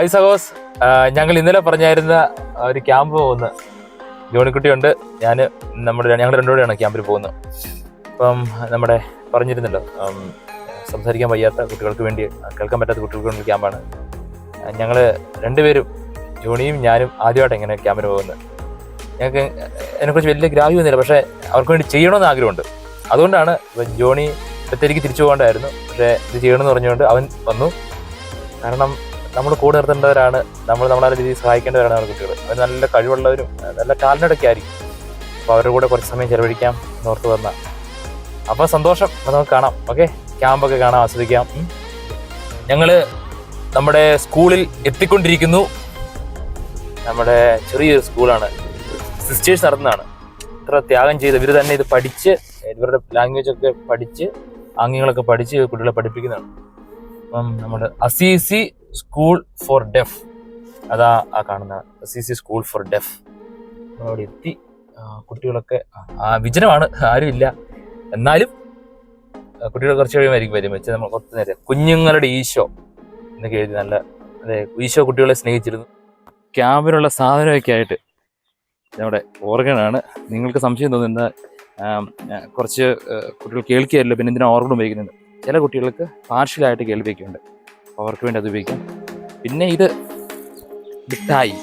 Hi സഹോസ്. ഞങ്ങൾ ഇന്നലെ പറഞ്ഞായിരുന്ന ഒരു ക്യാമ്പ് പോകുന്ന ജോണിക്കുട്ടിയുണ്ട്. ഞാൻ നമ്മുടെ ഞങ്ങൾ രണ്ടുകൂടെയാണ് ക്യാമ്പിൽ പോകുന്നത്. അപ്പം നമ്മുടെ പറഞ്ഞിരുന്നല്ലോ സംസാരിക്കാൻ വയ്യാത്ത കുട്ടികൾക്ക് വേണ്ടി കേൾക്കാൻ പറ്റാത്ത കുട്ടികൾക്ക് വേണ്ടി ക്യാമ്പാണ്. ഞങ്ങൾ രണ്ടുപേരും ജോണിയും ഞാനും ആദ്യമായിട്ട് ഇങ്ങനെ ക്യാമ്പിന് പോകുന്നത്. ഞങ്ങൾക്ക് അതിനെക്കുറിച്ച് വലിയ ഗ്രാഹ്യമൊന്നുമില്ല പക്ഷേ അവർക്ക് വേണ്ടി ചെയ്യണമെന്ന് ആഗ്രഹമുണ്ട്. അതുകൊണ്ടാണ് ജോണി ഇപ്പോഴത്തേക്ക് തിരിച്ചു പോകേണ്ടായിരുന്നു. പക്ഷേ ഇത് ചെയ്യണമെന്ന് പറഞ്ഞുകൊണ്ട് അവൻ വന്നു. കാരണം നമ്മൾ കൂടെ നിർത്തേണ്ടവരാണ് നമ്മൾ നമ്മളെ രീതിയിൽ സഹായിക്കേണ്ടവരാണ് നമ്മുടെ കുട്ടികൾ അവർ നല്ല കഴിവുള്ളവരും നല്ല ടാലന്റൊക്കെ ആയിരിക്കും. അപ്പോൾ അവരുടെ കൂടെ കുറച്ച് സമയം ചെലവഴിക്കാം നോർത്ത് വന്നാൽ അപ്പോൾ സന്തോഷം. അപ്പോൾ നമുക്ക് കാണാം. ഓക്കെ? ക്യാമ്പൊക്കെ കാണാം ആസ്വദിക്കാം. ഞങ്ങൾ നമ്മുടെ സ്കൂളിൽ എത്തിക്കൊണ്ടിരിക്കുന്നു. നമ്മുടെ ചെറിയൊരു സ്കൂളാണ്. സിസ്റ്റേഴ്സ് നടന്നതാണ് ഇത്ര ത്യാഗം ചെയ്ത് ഇവർ തന്നെ ഇത് പഠിച്ച് ഇവരുടെ ലാംഗ്വേജൊക്കെ പഠിച്ച് ആംഗ്യങ്ങളൊക്കെ പഠിച്ച് കുട്ടികളെ പഠിപ്പിക്കുന്നതാണ്. അപ്പം നമ്മുടെ അസീസി സ്കൂൾ ഫോർ ഡെഫ്. അതാ ആ കാണുന്ന അസീസി സ്കൂൾ ഫോർ ഡെഫ്. അവിടെ എത്തി. കുട്ടികളൊക്കെ വിജനമാണ്. ആരുമില്ല എന്നാലും കുട്ടികൾ കുറച്ച് കഴിയുമായിരിക്കും വരും. വെച്ച് നമ്മൾ കുറച്ച് നേരം കുഞ്ഞുങ്ങളുടെ ഈശോ എന്നൊക്കെ എഴുതി നല്ല അതെ ഈശോ കുട്ടികളെ സ്നേഹിച്ചിരുന്നു. ക്യാമ്പിനുള്ള സാധനമൊക്കെ ആയിട്ട് നമ്മുടെ ഓർഗനാണ് നിങ്ങൾക്ക് സംശയം തോന്നുന്ന കുറച്ച് കുട്ടികൾ കേൾക്കുകയല്ലോ പിന്നെ എന്തിനാ ഓർഗൺ ഉപയോഗിക്കുന്നത്? ചില കുട്ടികൾക്ക് പാർഷ്യലായിട്ട് കേൾവിയൊക്കെയുണ്ട് അപ്പോൾ അവർക്ക് വേണ്ടി അത് ഉപയോഗിക്കാം. പിന്നെ ഇത് മിഠായി.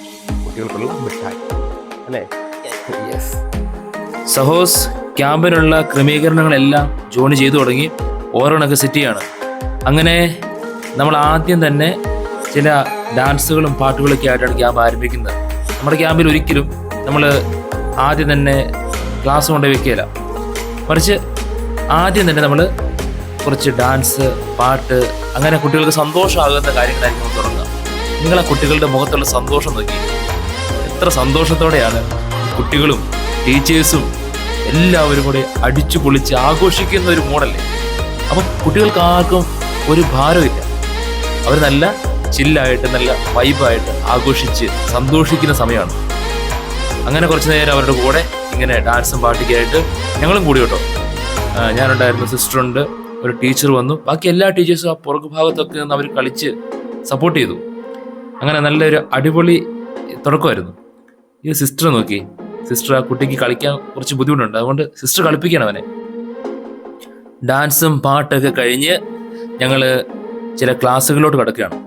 കുട്ടികൾക്കുള്ള മിഠായി. അല്ലേ? യെസ് സഹോസ് ക്യാമ്പിനുള്ള ക്രമീകരണങ്ങളെല്ലാം ജോണി ചെയ്തു തുടങ്ങി. ഓരോണൊക്കെ സെറ്റ് അങ്ങനെ നമ്മൾ ആദ്യം തന്നെ ചില ഡാൻസുകളും പാട്ടുകളൊക്കെ ആയിട്ടാണ് ക്യാമ്പ് ആരംഭിക്കുന്നത്. നമ്മുടെ ക്യാമ്പിൽ ഒരിക്കലും നമ്മൾ ആദ്യം തന്നെ ക്ലാസ് കൊണ്ടുപോയി വെക്കുകയില്ല. മറിച്ച് ആദ്യം തന്നെ നമ്മൾ കുറച്ച് ഡാൻസ് പാട്ട് അങ്ങനെ കുട്ടികൾക്ക് സന്തോഷമാകുന്ന കാര്യങ്ങളായിരിക്കും തുടങ്ങുക. നിങ്ങൾ ആ കുട്ടികളുടെ മുഖത്തുള്ള സന്തോഷം നോക്കി. എത്ര സന്തോഷത്തോടെയാണ് കുട്ടികളും ടീച്ചേഴ്സും എല്ലാവരും കൂടെ അടിച്ചു പൊളിച്ച് ആഘോഷിക്കുന്ന ഒരു മോഡല്ലേ അപ്പം കുട്ടികൾക്ക് ആർക്കും ഒരു ഭാരമില്ല. അവർ നല്ല ചില്ലായിട്ട് നല്ല വൈബായിട്ട് ആഘോഷിച്ച് സന്തോഷിക്കുന്ന സമയമാണ്. അങ്ങനെ കുറച്ച് നേരം അവരുടെ കൂടെ ഇങ്ങനെ ഡാൻസും പാട്ടൊക്കെ ആയിട്ട് ഞങ്ങളും കൂടി കേട്ടോ. ഞാനുണ്ടായിരുന്നു സിസ്റ്റർ ഉണ്ട് ഒരു ടീച്ചർ വന്നു. ബാക്കി എല്ലാ ടീച്ചേഴ്സും ആ പുറകു ഭാഗത്തൊക്കെ നിന്ന് അവർ കളിച്ച് സപ്പോർട്ട് ചെയ്തു. അങ്ങനെ നല്ലൊരു അടിപൊളി തുടക്കമായിരുന്നു. ഈ സിസ്റ്റർ നോക്കി. സിസ്റ്റർ ആ കുട്ടിക്ക് കളിക്കാൻ കുറച്ച് ബുദ്ധിമുട്ടുണ്ട്. അതുകൊണ്ട് സിസ്റ്റർ കളിപ്പിക്കണം അവനെ. ഡാൻസും പാട്ടൊക്കെ കഴിഞ്ഞ് ഞങ്ങൾ ചില ക്ലാസ്സുകളിലോട്ട് കിടക്കുകയാണ്.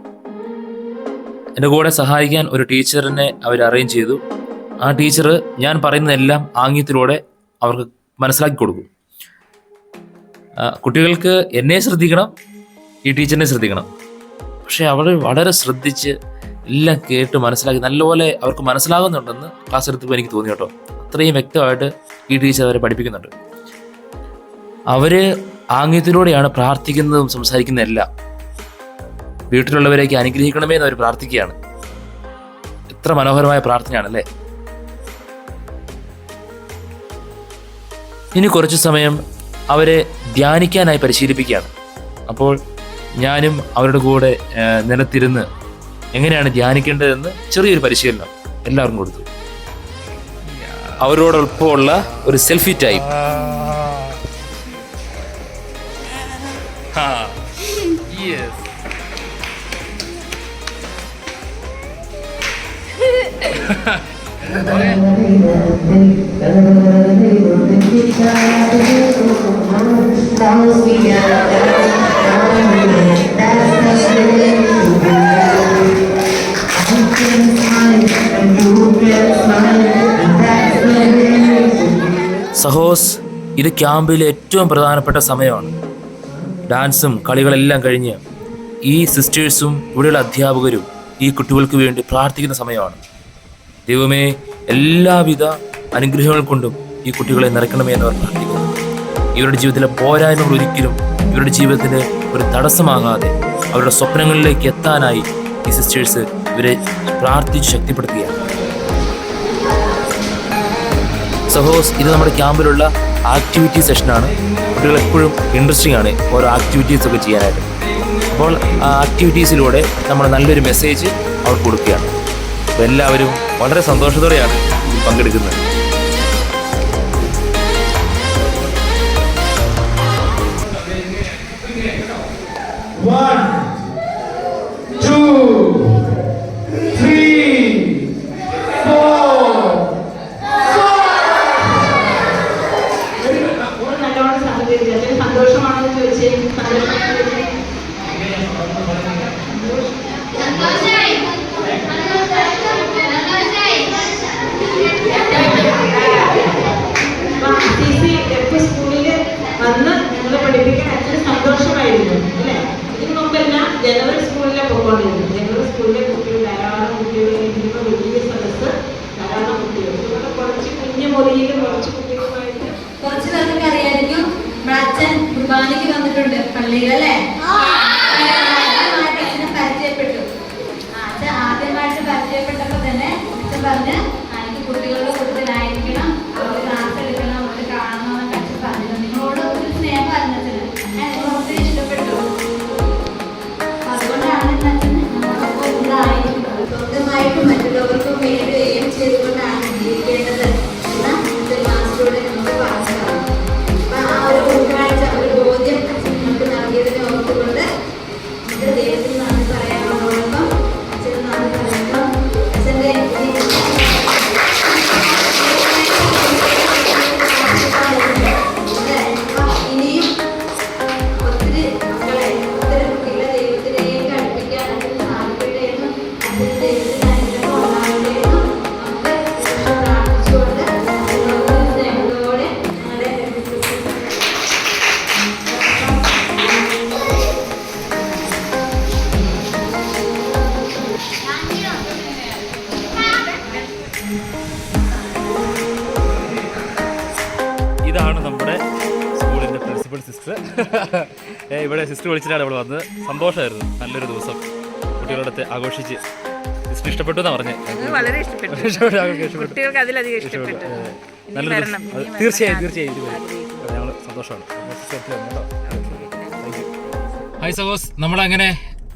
എന്റെ കൂടെ സഹായിക്കാൻ ഒരു ടീച്ചറിനെ അവർ അറേഞ്ച് ചെയ്തു. ആ ടീച്ചർ ഞാൻ പറയുന്നതെല്ലാം ആംഗ്യത്തിലൂടെ അവർക്ക് മനസ്സിലാക്കി കൊടുക്കും. കുട്ടികൾക്ക് എന്നെ ശ്രദ്ധിക്കണം ഈ ടീച്ചറിനെ ശ്രദ്ധിക്കണം. പക്ഷെ അവർ വളരെ ശ്രദ്ധിച്ച് എല്ലാം കേട്ട് മനസ്സിലാക്കി നല്ലപോലെ അവർക്ക് മനസ്സിലാകുന്നുണ്ടെന്ന് ക്ലാസ് എടുത്തപ്പോൾ എനിക്ക് തോന്നി കേട്ടോ. അത്രയും വ്യക്തമായിട്ട് ഈ ടീച്ചർ അവരെ പഠിപ്പിക്കുന്നുണ്ട്. അവർ ആംഗ്യത്തിലൂടെയാണ് പ്രാർത്ഥിക്കുന്നതും സംസാരിക്കുന്നതെല്ലാം വീട്ടിലുള്ളവരേക്ക് അനുഗ്രഹിക്കണമേ എന്ന് അവർ പ്രാർത്ഥിക്കുകയാണ്. എത്ര മനോഹരമായ പ്രാർത്ഥനയാണല്ലേ ഇനി കുറച്ച് സമയം അവരെ ധ്യാനിക്കാനായി പരിശീലിപ്പിക്കുകയാണ്. അപ്പോൾ ഞാനും അവരുടെ കൂടെ നിലത്തിരുന്ന് എങ്ങനെയാണ് ധ്യാനിക്കേണ്ടതെന്ന് ചെറിയൊരു പരിശീലനം എല്ലാവർക്കും കൊടുത്തു. അവരോടൊപ്പമുള്ള ഒരു സെൽഫി ടൈം സഹോസ് ഇത് ക്യാമ്പിലെ ഏറ്റവും പ്രധാനപ്പെട്ട സമയമാണ്. ഡാൻസും കളികളെല്ലാം കഴിഞ്ഞ് ഈ സിസ്റ്റേഴ്സും ഇവിടെയുള്ള അധ്യാപകരും ഈ കുട്ടികൾക്ക് വേണ്ടി പ്രാർത്ഥിക്കുന്ന സമയമാണ്. ദൈവമേ എല്ലാവിധ അനുഗ്രഹങ്ങൾ കൊണ്ടും ഈ കുട്ടികളെ നിറയ്ക്കണമേ എന്ന് അവർ പ്രാർത്ഥിക്കുന്നു. ഇവരുടെ ജീവിതത്തിലെ പോരായ്മകൾ ഒരിക്കലും ഇവരുടെ ജീവിതത്തിന് ഒരു തടസ്സമാകാതെ അവരുടെ സ്വപ്നങ്ങളിലേക്ക് എത്താനായി ഈ സിസ്റ്റേഴ്സ് ഇവരെ പ്രാർത്ഥിച്ച് ശക്തിപ്പെടുത്തുകയാണ്. സഹോസ് ഇത് നമ്മുടെ ക്യാമ്പിലുള്ള ആക്ടിവിറ്റി സെഷനാണ് കുട്ടികൾ എപ്പോഴും ഇൻട്രസ്റ്റിംഗ് ആണ് ഓരോ ആക്ടിവിറ്റീസ് ഒക്കെ ചെയ്യാനായിട്ട്. അപ്പോൾ ആ ആക്ടിവിറ്റീസിലൂടെ നമ്മൾ നല്ലൊരു മെസ്സേജ് അവർക്ക് കൊടുക്കുകയാണ്. എല്ലാവരും വളരെ സന്തോഷത്തോടെയാണ് പങ്കെടുക്കുന്നത്. പള്ളിയിലല്ലേ? പള്ളിയിൽ അല്ലേ പരിചയപ്പെട്ടു. അച്ഛൻ ആദ്യമായിട്ട് പരിചയപ്പെട്ടപ്പോ തന്നെ പറഞ്ഞ് ഇതാണ് നമ്മുടെ സ്കൂളിന്റെ പ്രിൻസിപ്പൽ സിസ്റ്റർ. ഇവിടെ സിസ്റ്റർ വിളിച്ചിട്ടാണ് ഇവിടെ വന്നത്. സന്തോഷമായിരുന്നു. നല്ലൊരു ദിവസം കുട്ടികളോടൊത്ത് ആഘോഷിച്ച്. സിസ്റ്റർ ഇഷ്ടപ്പെട്ടു എന്നാ പറഞ്ഞു? വളരെ ഇഷ്ടപ്പെട്ടു. ഇഷ്ടപ്പെട്ടു. കുട്ടികൾക്ക് അതിലധികം. ഇനി തീർച്ചയായും തീർച്ചയായും ഞങ്ങൾ സന്തോഷമാണ്. ഹായ് സഹോസ് നമ്മളങ്ങനെ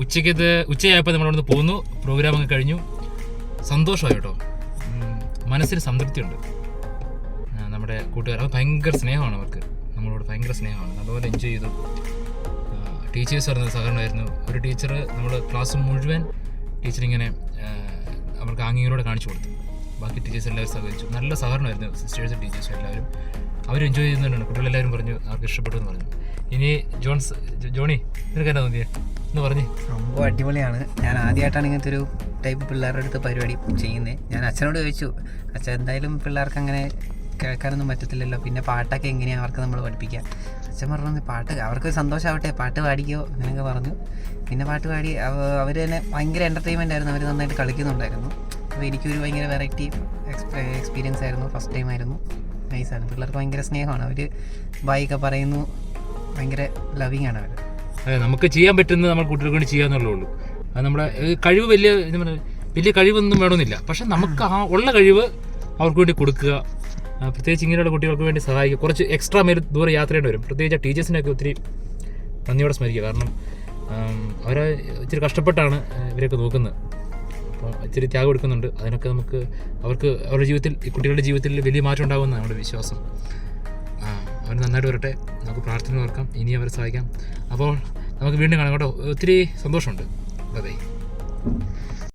ഉച്ചയ്ക്കത് ഉച്ചയായപ്പോൾ നമ്മളിവിടുന്ന് പോന്നു പ്രോഗ്രാം അങ്ങ് കഴിഞ്ഞു. സന്തോഷമായി കേട്ടോ. മനസ്സിന് സംതൃപ്തിയുണ്ട്. നമ്മുടെ കൂട്ടുകാർ. ഭയങ്കര സ്നേഹമാണ് അവർക്ക്. നമ്മളോട് ഭയങ്കര സ്നേഹമാണ്. നല്ലപോലെ എൻജോയ് ചെയ്തു. ടീച്ചേഴ്സ് പറഞ്ഞ സഹകരണമായിരുന്നു. ഒരു ടീച്ചർ നമ്മൾ ക്ലാസ് മുഴുവൻ ആ, അവർക്ക് ആംഗ്യങ്ങളോടെ കാണിച്ചു കൊടുത്തു. ബാക്കി ടീച്ചേഴ്സ് എല്ലാവരും സഹകരിച്ചു. നല്ല സഹകരണമായിരുന്നു സിസ്റ്റേഴ്സും ടീച്ചേഴ്സും എല്ലാവരും. അവർ എൻജോയ് ചെയ്യുന്നുണ്ടാണ് കുട്ടികളെല്ലാവരും പറഞ്ഞു അവർക്ക് ഇഷ്ടപ്പെട്ടു എന്ന് പറഞ്ഞു. ഇനി ജോൺസ് ജോണി നിനക്ക് എന്നാ തോന്നിയേ? എന്ന് പറഞ്ഞു. സംഭവം അടിപൊളിയാണ്. ഞാൻ ആദ്യമായിട്ടാണ് ഇങ്ങനത്തെ ഒരു ടൈപ്പ് പിള്ളേരുടെ അടുത്ത് പരിപാടി ചെയ്യുന്നത് ഞാൻ അച്ഛനോട് ചോദിച്ചു അച്ഛൻ എന്തായാലും പിള്ളേർക്ക് അങ്ങനെ കേൾക്കാനൊന്നും പറ്റത്തില്ലല്ലോ. പിന്നെ പാട്ടൊക്കെ എങ്ങനെയാണ് അവർക്ക് നമ്മൾ പഠിപ്പിക്കുക അച്ഛൻ പറഞ്ഞു പാട്ട് അവർക്ക് സന്തോഷമാവട്ടെ പാട്ട് പാടിക്കോ അങ്ങനെയൊക്കെ പറഞ്ഞു. പിന്നെ പാട്ട് പാടി അവർ തന്നെ ഭയങ്കര എന്റർടൈൻമെന്റ് ആയിരുന്നു. അവർ നന്നായിട്ട് കളിക്കുന്നുണ്ടായിരുന്നു. അപ്പോൾ എനിക്കൊരു ഭയങ്കര വെറൈറ്റി എക്സ്പീരിയൻസ് ആയിരുന്നു. ഫസ്റ്റ് ടൈം ആയിരുന്നു. നൈസാണ് പിള്ളേർക്ക് ഭയങ്കര സ്നേഹമാണ്. അവർ ബായിക്കെ പറയുന്നു ഭയങ്കര ലവിങ് ആണ് അവർ അതെ നമുക്ക് ചെയ്യാൻ പറ്റുന്നത് നമ്മൾ കുട്ടികൾക്ക് വേണ്ടി ചെയ്യാന്നുള്ളൂ അത് നമ്മുടെ കഴിവ് വലിയ വലിയ കഴിവൊന്നും വേണമെന്നില്ല. പക്ഷെ നമുക്ക് ആ ഉള്ള കഴിവ് അവർക്ക് വേണ്ടി കൊടുക്കുക പ്രത്യേകിച്ച് ഇങ്ങനെയുള്ള കുട്ടികൾക്ക് വേണ്ടി സഹായിക്കുക. കുറച്ച് എക്സ്ട്രാ മേൽ ദൂരെ യാത്ര ചെയ്യേണ്ടി വരും. പ്രത്യേകിച്ച് ടീച്ചേഴ്സിനൊക്കെ ഒത്തിരി നന്ദിയോടെ സ്മരിക്കുക. കാരണം അവരെ ഇച്ചിരി കഷ്ടപ്പെട്ടാണ് ഇവരെയൊക്കെ നോക്കുന്നത്. അപ്പോൾ ഇച്ചിരി ത്യാഗം എടുക്കുന്നുണ്ട്. അതിനൊക്കെ നമുക്ക് അവർക്ക് അവരുടെ ജീവിതത്തിൽ ഈ കുട്ടികളുടെ ജീവിതത്തിൽ വലിയ മാറ്റം ഉണ്ടാകുമെന്നാണ് നമ്മുടെ വിശ്വാസം. അവർ നന്നായിട്ട് വരട്ടെ. നമുക്ക് പ്രാർത്ഥന ഓർക്കാം. ഇനി അവരെ സഹായിക്കാം. അപ്പോൾ നമുക്ക് വീണ്ടും കാണാം കേട്ടോ. ഒത്തിരി സന്തോഷമുണ്ട്. ബൈ